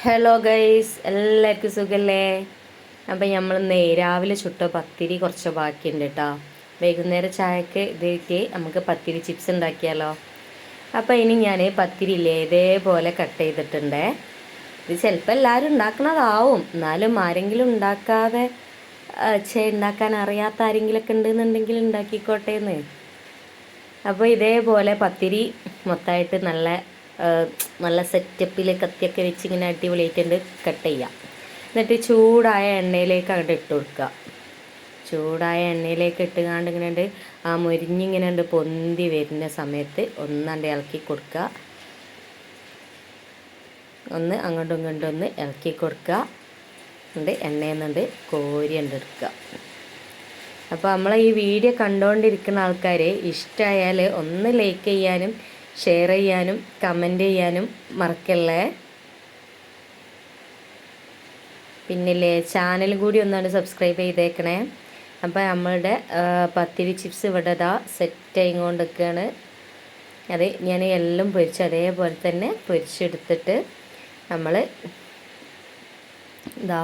Hello guys എല്ലാവർക്കും സുഖല്ലേ? അപ്പം നമ്മൾ രാവിലെ ചുട്ട പത്തിരി കുറച്ച് ബാക്കിയുണ്ട് കേട്ടോ വൈകുന്നേരം ചായക്ക് ഇതിലേക്ക് നമുക്ക് പത്തിരി ചിപ്സ് ഉണ്ടാക്കിയാലോ? അപ്പം ഇനി ഞാൻ പത്തിരി ഇതേപോലെ കട്ട് ചെയ്തിട്ടുണ്ട്. ഇത് ചിലപ്പോൾ എല്ലാവരും ഉണ്ടാക്കണതാവും. എന്നാലും ആരെങ്കിലും ഉണ്ടാക്കാതെ ചേ ഉണ്ടാക്കാൻ അറിയാത്ത ആരെങ്കിലുമൊക്കെ ഉണ്ടെന്നുണ്ടെങ്കിൽ ഉണ്ടാക്കിക്കോട്ടെ എന്ന് അപ്പോൾ ഇതേപോലെ പത്തിരി മൊത്തമായിട്ട് നല്ല നല്ല സെറ്റപ്പിൽ കത്തിയൊക്കെ വെച്ച് ഇങ്ങനെ അടിപൊളിയായിട്ടുണ്ട്. കട്ട് ചെയ്യാം. എന്നിട്ട് ചൂടായ എണ്ണയിലേക്ക് അങ്ങോട്ട് ഇട്ട് കൊടുക്കുക ചൂടായ എണ്ണയിലേക്ക് ഇട്ടുകാണ്ട് ഇങ്ങനെ ആ മുരിഞ്ഞിങ്ങനെ ഉണ്ട് പൊന്തി വരുന്ന സമയത്ത് ഒന്നാണ്ട് ഇളക്കി കൊടുക്കുക ഒന്ന് അങ്ങോട്ടും ഇങ്ങോട്ടും ഒന്ന് ഇളക്കി കൊടുക്കുക ഉണ്ട് എണ്ണയിൽ നിന്നുണ്ട് കോരി എടുക്കുക അപ്പോൾ നമ്മൾ ഈ വീഡിയോ കണ്ടുകൊണ്ടിരിക്കുന്ന ആൾക്കാർ ഇഷ്ടമായാൽ ഒന്ന് ലൈക്ക് ചെയ്യാനും ഷെയർ ചെയ്യാനും കമന്റ് ചെയ്യാനും മറക്കല്ലേ? പിന്നില്ലേ ചാനലും കൂടി ഒന്നാണ് സബ്സ്ക്രൈബ് ചെയ്തേക്കണേ. അപ്പോൾ നമ്മളുടെ പത്തിരി ചിപ്സ് ഇവിടെ ഇതാ സെറ്റ് ആയിക്കൊണ്ടിരിക്കുകയാണ് അത് ഞാൻ എല്ലാം പൊരിച്ച് അതേപോലെ തന്നെ പൊരിച്ചെടുത്തിട്ട് നമ്മൾ എന്താ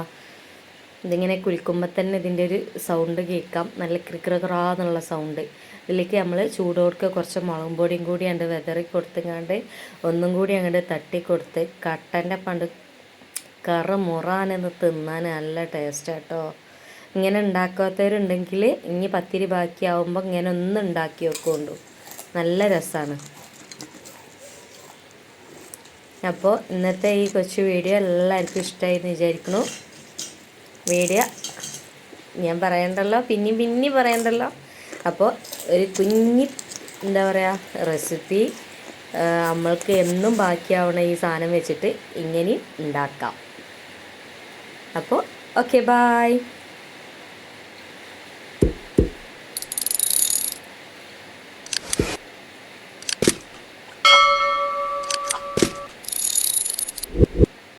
ഇതിങ്ങനെ കുലുക്കുമ്പോൾ തന്നെ ഇതിന്റെ ഒരു സൗണ്ട് കേൾക്കാം. നല്ല ക്രിക്രക്രാന്നുള്ള സൗണ്ട് ഇതിലേക്ക് നമ്മൾ ചൂടോടുക്ക കുറച്ച് മുളകും പൊടിയും കൂടി അങ്ങോട്ട് വെതറി കൊടുത്തുങ്ങാണ്ട് ഒന്നും കൂടി അങ്ങോട്ട് തട്ടി കൊടുത്ത് കട്ടന്റെ പണ്ട് കറ മുറാനെന്ന് തിന്നാൻ നല്ല ടേസ്റ്റ് കേട്ടോ ഇങ്ങനെ ഉണ്ടാക്കാത്തവരുണ്ടെങ്കിൽ ഇനി പത്തിരി ബാക്കിയാവുമ്പോൾ ഇങ്ങനെ ഒന്ന് ഉണ്ടാക്കി വെക്കുകൊണ്ടു നല്ല രസമാണ് അപ്പോൾ ഇന്നത്തെ ഈ കൊച്ചു വീഡിയോ എല്ലാവർക്കും ഇഷ്ടമായി എന്ന് വിചാരിക്കുന്നു. വീഡിയോ ഞാൻ പറയണ്ടല്ലോ പിന്നെയും പിന്നെയും പറയണ്ടല്ലോ. അപ്പോൾ ഒരു കുഞ്ഞി എന്താ പറയുക റെസിപ്പി നമ്മൾക്ക് എന്നും ബാക്കിയാവണ ഈ സാധനം വെച്ചിട്ട് ഇങ്ങനെയും ഉണ്ടാക്കാം. അപ്പോൾ ഓക്കെ ബായ്.